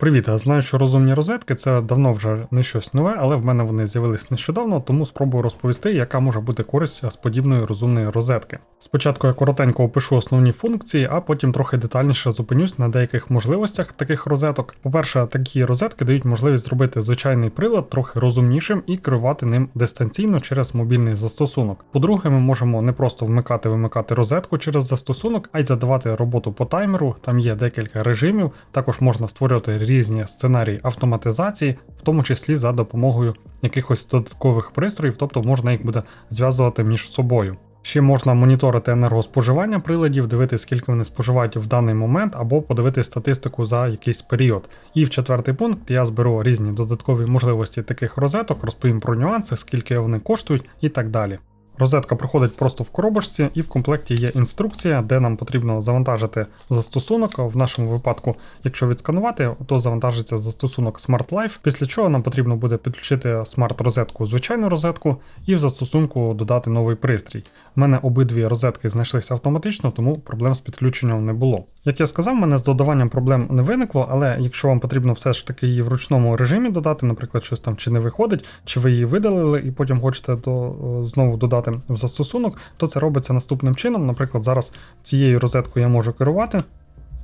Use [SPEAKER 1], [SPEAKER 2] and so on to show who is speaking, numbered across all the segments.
[SPEAKER 1] Привіт, я знаю, що розумні розетки це давно вже не щось нове, але в мене вони з'явились нещодавно, тому спробую розповісти, яка може бути користь з подібної розумної розетки. Спочатку я коротенько опишу основні функції, а потім трохи детальніше зупинюсь на деяких можливостях таких розеток. По-перше, такі розетки дають можливість зробити звичайний прилад трохи розумнішим і керувати ним дистанційно через мобільний застосунок. По-друге, ми можемо не просто вмикати-вимикати розетку через застосунок, а й задавати роботу по таймеру. Там є декілька режимів, також можна створювати різні сценарії автоматизації, в тому числі за допомогою якихось додаткових пристроїв, тобто можна їх буде зв'язувати між собою. Ще можна моніторити енергоспоживання приладів, дивитися, скільки вони споживають в даний момент, або подивити статистику за якийсь період. І в четвертий пункт я зберу різні додаткові можливості таких розеток, розповім про нюанси, скільки вони коштують і так далі. Розетка проходить просто в коробочці, і в комплекті є інструкція, де нам потрібно завантажити застосунок. В нашому випадку, якщо відсканувати, то завантажиться застосунок Smart Life, після чого нам потрібно буде підключити смарт-розетку, звичайну розетку, і в застосунку додати новий пристрій. У мене обидві розетки знайшлися автоматично, тому проблем з підключенням не було. Як я сказав, мене з додаванням проблем не виникло, але якщо вам потрібно все ж таки її в ручному режимі додати, наприклад, щось там чи не виходить, чи ви її видалили і потім хочете до, знову додати в застосунок, то це робиться наступним чином. Наприклад, зараз цією розеткою я можу керувати.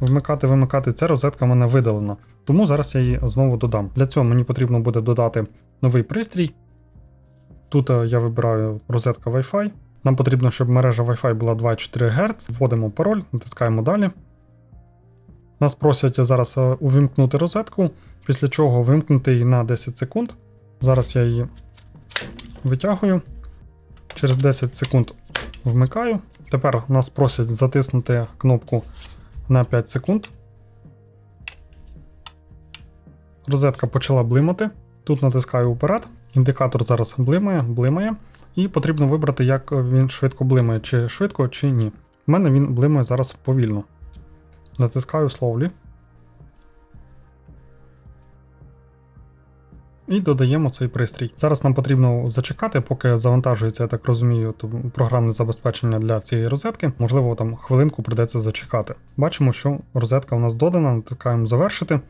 [SPEAKER 1] Вмикати, вимикати, ця розетка в мене видалена. Тому зараз я її знову додам. Для цього мені потрібно буде додати новий пристрій. Тут е, я вибираю розетка Wi-Fi. Нам потрібно, щоб мережа Wi-Fi була 2,4 Гц. Вводимо пароль, натискаємо далі. Нас просять зараз е, увімкнути розетку, після чого вимкнути її на 10 секунд. Зараз я її витягую. Через 10 секунд вмикаю. Тепер нас просять затиснути кнопку на 5 секунд. Розетка почала блимати. Тут натискаю вперед. Індикатор зараз блимає, блимає. І потрібно вибрати, як він швидко блимає, чи швидко, чи ні. У мене він блимає зараз повільно. Натискаю словлі. І додаємо цей пристрій. Зараз нам потрібно зачекати, поки завантажується, я так розумію, програмне забезпечення для цієї розетки. Можливо, там хвилинку придеться зачекати. Бачимо, що розетка у нас додана, натискаємо завершити.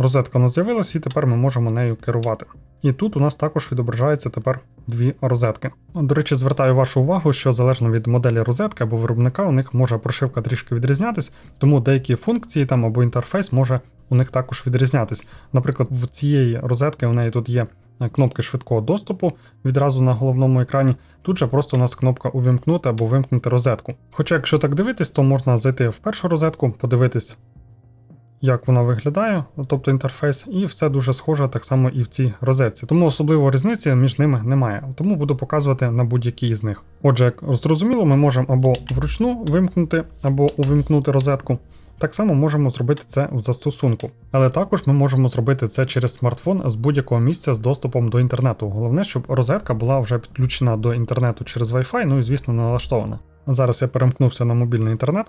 [SPEAKER 1] Розетка у нас з'явилася, і тепер ми можемо нею керувати. І тут у нас також відображається тепер дві розетки. До речі, звертаю вашу увагу, що залежно від моделі розетки або виробника, у них може прошивка трішки відрізнятись, тому деякі функції там або інтерфейс може у них також відрізнятись. Наприклад, в цієї розетки у неї тут є кнопки швидкого доступу відразу на головному екрані. Тут же просто у нас кнопка увімкнути або вимкнути розетку. Хоча, якщо так дивитись, то можна зайти в першу розетку, подивитись як вона виглядає, тобто інтерфейс, і все дуже схоже так само і в цій розетці. Тому особливо різниці між ними немає. Тому буду показувати на будь-якій з них. Отже, як зрозуміло, ми можемо або вручну вимкнути, або увімкнути розетку. Так само можемо зробити це в застосунку. Але також ми можемо зробити це через смартфон з будь-якого місця з доступом до інтернету. Головне, щоб розетка була вже підключена до інтернету через Wi-Fi, ну і звісно налаштована. Зараз я перемкнувся на мобільний інтернет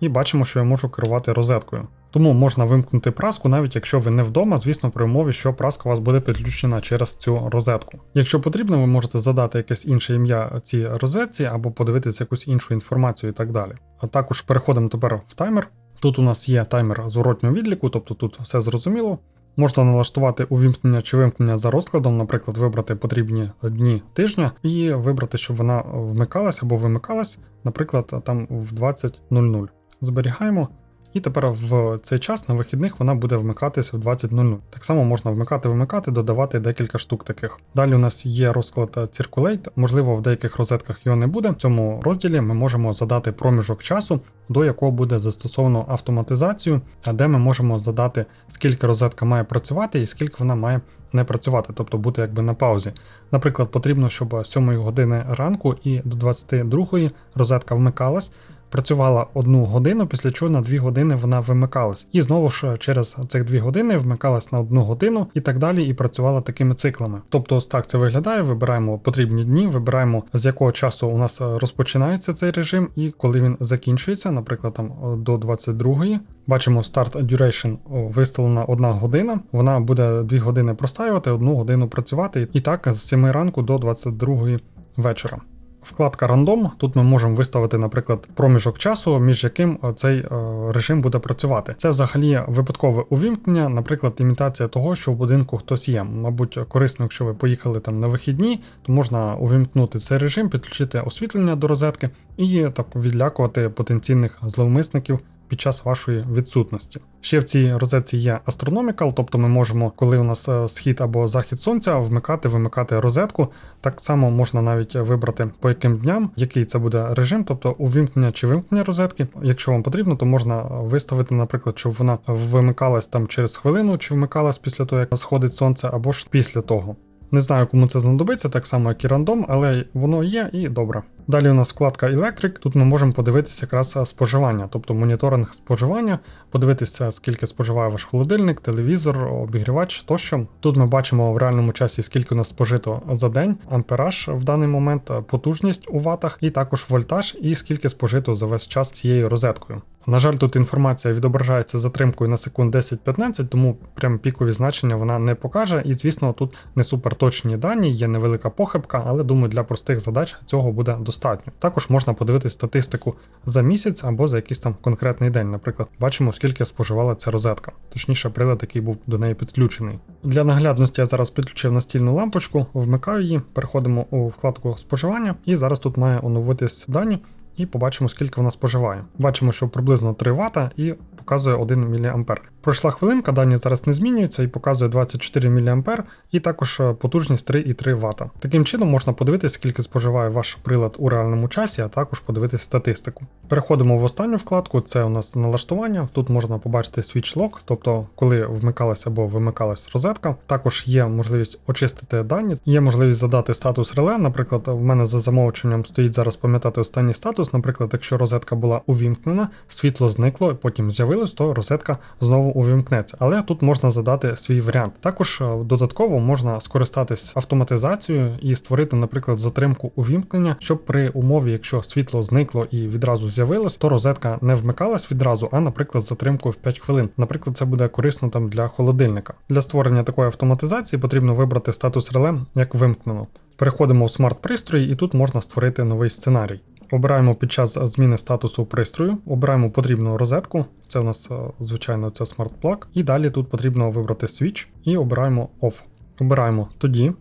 [SPEAKER 1] і бачимо, що я можу керувати розеткою. Тому можна вимкнути праску, навіть якщо ви не вдома, звісно, при умові, що праска у вас буде підключена через цю розетку. Якщо потрібно, ви можете задати якесь інше ім'я цій розетці або подивитися якусь іншу інформацію і так далі. А також переходимо тепер в таймер. Тут у нас є таймер зворотнього відліку, тобто тут все зрозуміло. Можна налаштувати увімкнення чи вимкнення за розкладом, наприклад, вибрати потрібні дні тижня і вибрати, щоб вона вмикалась або вимикалась, наприклад, там в 20.00. Зберігаємо. І тепер в цей час на вихідних вона буде вмикатися в 20.00. Так само можна вмикати-вимикати, додавати декілька штук таких. Далі у нас є розклад Circulate, можливо, в деяких розетках його не буде. В цьому розділі ми можемо задати проміжок часу, до якого буде застосовано автоматизацію, а де ми можемо задати, скільки розетка має працювати і скільки вона має не працювати, тобто бути якби на паузі. Наприклад, потрібно, щоб з 7 години ранку і до 22 розетка вмикалась працювала одну годину, після чого на дві години вона вимикалась. І знову ж через цих дві години вмикалась на одну годину і так далі, і працювала такими циклами. Тобто, ось так це виглядає. Вибираємо потрібні дні, вибираємо з якого часу у нас розпочинається цей режим, і коли він закінчується, наприклад, там до 22-ї. Бачимо Start Duration виставлена одна година. Вона буде 2 години простаювати, одну годину працювати, і так з 7 ранку до 22 вечора. Вкладка рандом. Тут ми можемо виставити, наприклад, проміжок часу, між яким е, цей е, режим буде працювати. Це взагалі випадкове увімкнення, наприклад, імітація того, що в будинку хтось є. Мабуть, корисно, якщо ви поїхали там на вихідні, то можна увімкнути цей режим, підключити освітлення до розетки і так відлякувати потенційних зловмисників під час вашої відсутності. Ще в цій розетці є Astronomical, тобто ми можемо, коли у нас е, схід або захід сонця, вмикати, вимикати розетку. Так само можна навіть вибрати по яким дням, який це буде режим, тобто увімкнення чи вимкнення розетки. Якщо вам потрібно, то можна виставити, наприклад, щоб вона вимикалась там через хвилину, чи вмикалась після того, як сходить сонце, або ж після того. Не знаю, кому це знадобиться, так само як і рандом, але воно є і добре. Далі у нас вкладка Electric. Тут ми можемо подивитися якраз споживання, тобто моніторинг споживання, подивитися, скільки споживає ваш холодильник, телевізор, обігрівач тощо. Тут ми бачимо в реальному часі, скільки у нас спожито за день, ампераж в даний момент, потужність у ватах, і також вольтаж, і скільки спожито за весь час цією розеткою. На жаль, тут інформація відображається затримкою на секунд 10-15, тому прям пікові значення вона не покаже. І, звісно, тут не суперточні дані, є невелика похибка, але думаю, для простих задач цього буде достатньо. Також можна подивитись статистику за місяць або за якийсь там конкретний день. Наприклад, бачимо, скільки споживала ця розетка, точніше, прилад, який був до неї підключений. Для наглядності я зараз підключив настільну лампочку, вмикаю її, переходимо у вкладку споживання, і зараз тут має оновитись дані і побачимо, скільки вона споживає. Бачимо, що приблизно 3 Вт і показує 1 мА. Пройшла хвилинка, дані зараз не змінюються і показує 24 мА, і також е, потужність 3,3 Вт. Таким чином можна подивитися, скільки споживає ваш прилад у реальному часі, а також подивитися статистику. Переходимо в останню вкладку, це у нас налаштування. Тут можна побачити switch lock, тобто коли вмикалася або вимикалась розетка. Також є можливість очистити дані, є можливість задати статус реле. Наприклад, в мене за замовченням стоїть зараз пам'ятати останній статус. Наприклад, якщо розетка була увімкнена, світло зникло, потім з'явилось, то розетка знову увімкнеться. Але тут можна задати свій варіант. Також е, додатково можна скористатись автоматизацією і створити, наприклад, затримку увімкнення, щоб при умові, якщо світло зникло і відразу з'явилось, то розетка не вмикалась відразу, а, наприклад, затримкою в 5 хвилин. Наприклад, це буде корисно там для холодильника. Для створення такої автоматизації потрібно вибрати статус реле як вимкнено. Переходимо в смарт-пристрої, і тут можна створити новий сценарій. Обираємо під час зміни статусу пристрою, обираємо потрібну розетку. Це у нас, е, звичайно, це Smart Plug. І далі тут потрібно вибрати Switch і обираємо Off. Обираємо тоді,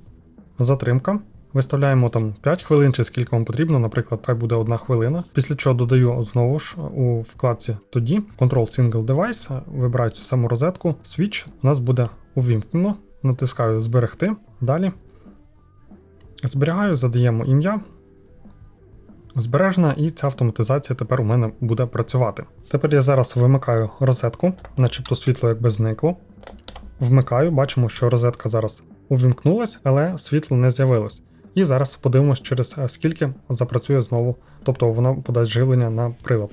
[SPEAKER 1] затримка. Виставляємо там 5 хвилин чи скільки вам потрібно, наприклад, хай буде 1 хвилина. Після чого додаю знову ж у вкладці тоді Control Single Device, вибираю цю саму розетку, Switch у нас буде увімкнено. Натискаю Зберегти. Далі. Зберігаю, задаємо ім'я збережена, і ця автоматизація тепер у мене буде працювати. Тепер я зараз вимикаю розетку, начебто світло якби зникло. Вмикаю, бачимо, що розетка зараз увімкнулась, але світло не з'явилось. І зараз подивимось, через скільки запрацює знову, тобто вона подасть живлення на прилад.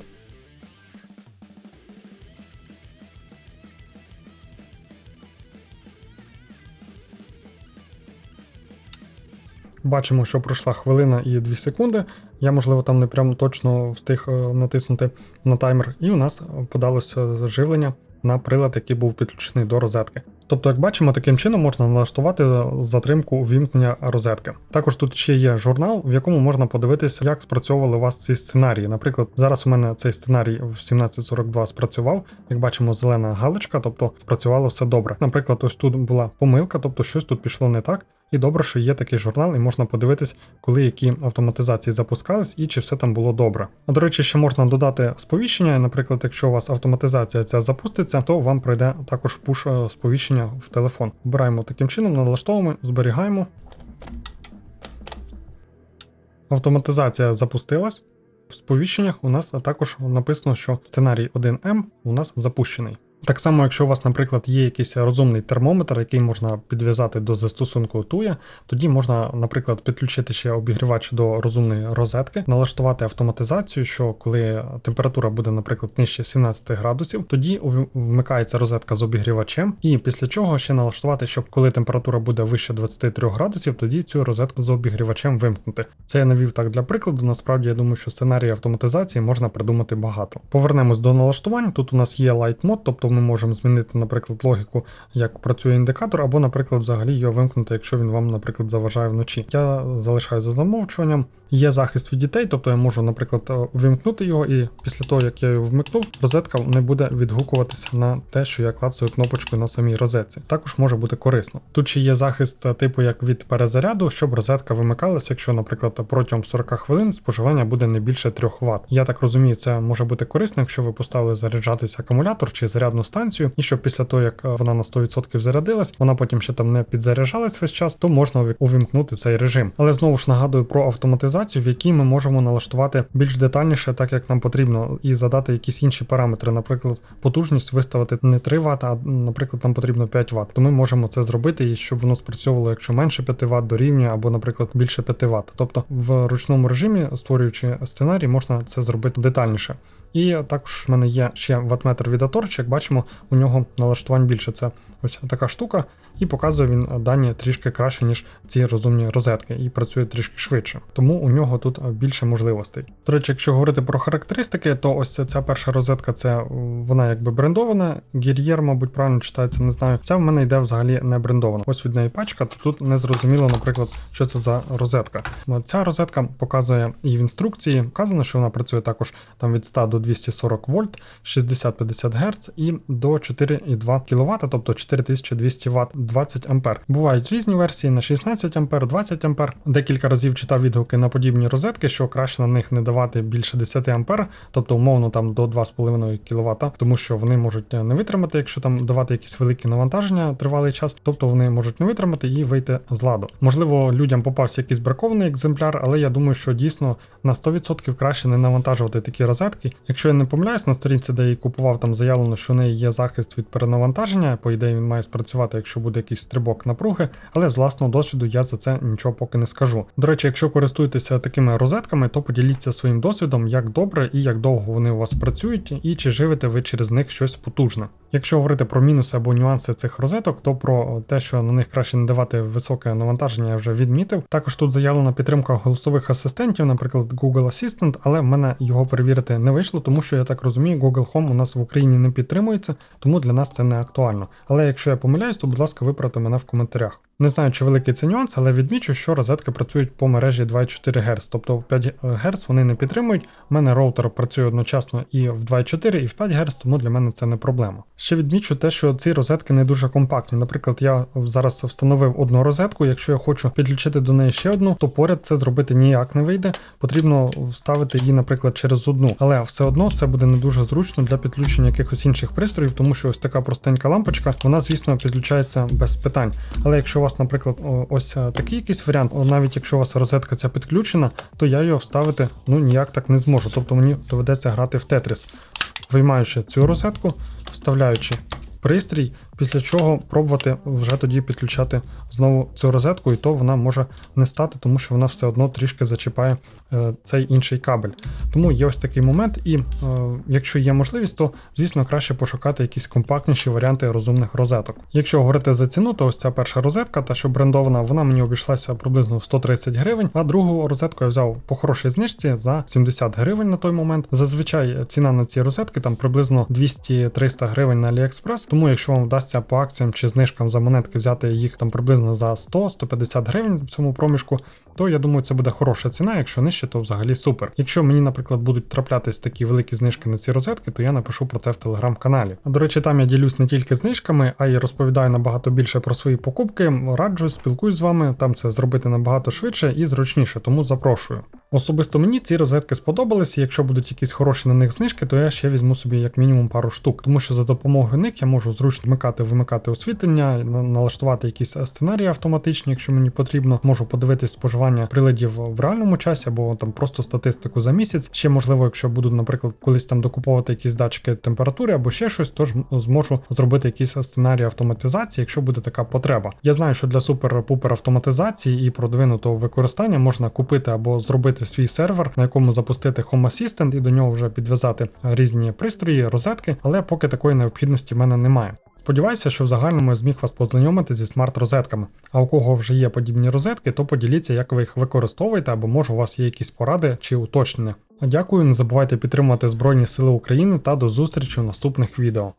[SPEAKER 1] Бачимо, що пройшла хвилина і 2 секунди. Я, можливо, там не прям точно встиг е, натиснути на таймер, і у нас подалося заживлення на прилад, який був підключений до розетки. Тобто, як бачимо, таким чином можна налаштувати затримку увімкнення розетки. Також тут ще є журнал, в якому можна подивитися, як спрацьовували у вас ці сценарії. Наприклад, зараз у мене цей сценарій в 1742 спрацював. Як бачимо, зелена галочка, тобто спрацювало все добре. Наприклад, ось тут була помилка, тобто щось тут пішло не так. І добре, що є такий журнал, і можна подивитись, коли які автоматизації запускались і чи все там було добре. А до речі, ще можна додати сповіщення. Наприклад, якщо у вас автоматизація ця запуститься, то вам прийде також пуш е, сповіщення в телефон. Обираємо таким чином, налаштовуємо, зберігаємо. Автоматизація запустилась. В сповіщеннях у нас також написано, що сценарій 1М у нас запущений. Так само, якщо у вас, наприклад, є якийсь розумний термометр, який можна підв'язати до застосунку Туя, тоді можна, наприклад, підключити ще обігрівач до розумної розетки, налаштувати автоматизацію, що коли температура буде, наприклад, нижче 17 градусів, тоді вмикається розетка з обігрівачем, і після чого ще налаштувати, щоб коли температура буде вище 23 градусів, тоді цю розетку з обігрівачем вимкнути. Це я навів так для прикладу. Насправді я думаю, що сценарії автоматизації можна придумати багато. Повернемось до налаштувань. Тут у нас є Light Mode, тобто ми можемо змінити, наприклад, логіку, як працює індикатор, або, наприклад, взагалі його вимкнути, якщо він вам, наприклад, заважає вночі. Я залишаю за замовчуванням, Є захист від дітей, тобто я можу, наприклад, е, вимкнути його, і після того, як я його вмикнув, розетка не буде відгукуватися на те, що я клацаю кнопочку на самій розетці. Також може бути корисно. Тут ще є захист е, типу як від перезаряду, щоб розетка вимикалася, якщо, наприклад, протягом 40 хвилин споживання буде не більше 3 Вт. Я так розумію, це може бути корисно, якщо ви поставили заряджатися акумулятор чи зарядну станцію, і щоб після того, як е, вона на 100% зарядилась, вона потім ще там не підзаряджалась весь час, то можна увімкнути цей режим. Але знову ж нагадую про автоматизацію, в якій ми можемо налаштувати більш детальніше, так як нам потрібно, і задати якісь інші параметри. Наприклад, потужність виставити не 3 Вт, а наприклад, нам потрібно 5 Вт. То ми можемо це зробити, і щоб воно спрацьовувало, якщо менше 5 Вт дорівнює, або, наприклад, більше 5 Вт. Тобто в ручному режимі, створюючи сценарій, можна це зробити детальніше. І також в мене є ще ватметр від Atorch, як бачимо, у нього налаштувань більше. Це ось така штука, і показує він дані трішки краще, ніж ці розумні розетки, і працює трішки швидше. Тому у нього тут більше можливостей. До речі, якщо говорити про характеристики, то ось ця перша розетка, це е, вона якби брендована. Гір'єр, мабуть, правильно читається, не знаю. Ця в мене йде взагалі не брендована. Ось від неї пачка, то тут не зрозуміло, наприклад, що це за розетка. Ну, Ця розетка показує і в інструкції. Вказано, що вона працює також там від 100 до 240 вольт, 60-50 Гц і до 4,2 кВт, тобто 4200 Вт 20 А. Бувають різні версії на 16 А, 20 А. Декілька разів читав відгуки на подібні розетки, що краще на них не давати більше 10 А, тобто умовно там до 2,5 кВт, тому що вони можуть не витримати, якщо там давати якісь великі навантаження тривалий час, тобто вони можуть не витримати і вийти з ладу. Можливо, людям попався якийсь бракований екземпляр, але я думаю, що дійсно на 100% краще не навантажувати такі розетки. Якщо я не помиляюсь, на сторінці, де я купував, там заявлено, що в неї є захист від перенавантаження. По ідеї, він має спрацювати, якщо буде якийсь стрибок напруги, але з власного досвіду я за це нічого поки не скажу. До речі, якщо користуєтеся такими розетками, то поділіться своїм досвідом, як добре і як довго вони у вас працюють, і чи живете ви через них щось потужне. Якщо говорити про мінуси або нюанси цих розеток, то про те, що на них краще не давати високе навантаження, я вже відмітив. Також тут заявлена підтримка голосових асистентів, наприклад, Google Assistant, але в мене його перевірити не вийшло, тому що я так розумію, Google Home у нас в Україні не підтримується, тому для нас це не актуально. Але якщо я помиляюсь, то будь ласка, виправте мене в коментарях. Не знаю, чи великий це нюанс, але відмічу, що розетки працюють по мережі 2,4 Гц, тобто 5 Гц вони не підтримують. У мене роутер працює одночасно і в 2,4, і в 5 Гц, тому для мене це не проблема. Ще відмічу те, що ці розетки не дуже компактні. Наприклад, я зараз встановив одну розетку. Якщо я хочу підключити до неї ще одну, то поряд це зробити ніяк не вийде. Потрібно вставити її, наприклад, через одну, але все одно це буде не дуже зручно для підключення якихось інших пристроїв, тому що ось така простенька лампочка, вона, звісно, підключається без питань. Але якщо вас, наприклад, ось е, такий якийсь варіант, навіть якщо у вас розетка ця підключена, то я його вставити ну ніяк так не зможу. Тобто мені доведеться грати в Тетріс, виймаючи цю розетку, вставляючи пристрій, після чого пробувати вже тоді підключати знову цю розетку, і то вона може не стати, тому що вона все одно трішки зачіпає цей інший кабель. Тому є ось такий момент, і е, якщо є можливість, то звісно краще пошукати якісь компактніші варіанти розумних розеток. Якщо говорити за ціну, то ось ця перша розетка, та що брендована, вона мені обійшлася приблизно 130 гривень, а другу розетку я взяв по хорошій знижці за 70 гривень на той момент. Зазвичай ціна на ці розетки там приблизно 200-300 гривень на AliExpress, тому якщо вам вдасться по акціям чи знижкам за монетки взяти їх там приблизно за 100-150 гривень в цьому проміжку, то я думаю, це буде хороша ціна. Якщо нижче, то взагалі супер. Якщо мені, наприклад, будуть траплятись такі великі знижки на ці розетки, то я напишу про це в телеграм-каналі. До речі, там я ділюсь не тільки знижками, а й розповідаю набагато більше про свої покупки. Раджу, спілкуюсь з вами. Там це зробити набагато швидше і зручніше, тому запрошую. Особисто мені ці розетки сподобалися. Якщо будуть якісь хороші на них знижки, то я ще візьму собі як мінімум пару штук, тому що за допомогою них я можу зручно вмикати, вимикати освітлення, на- налаштувати якісь сценарії автоматичні, якщо мені потрібно. Можу подивитись споживання приладів в реальному часі або там просто статистику за місяць. Ще можливо, якщо буду, наприклад, колись там докуповувати якісь датчики температури або ще щось, то ж зможу зробити якісь сценарії автоматизації, якщо буде така потреба. Я знаю, що для супер-пупер автоматизації і продвинутого використання можна купити або зробити свій сервер, на якому запустити Home Assistant і до нього вже підв'язати різні пристрої, розетки, але поки такої необхідності в мене немає. Сподіваюся, що в загальному я зміг вас познайомити зі смарт-розетками. А у кого вже є подібні розетки, то поділіться, як ви їх використовуєте, або може у вас є якісь поради чи уточнення. Дякую, не забувайте підтримувати Збройні Сили України та до зустрічі у наступних відео.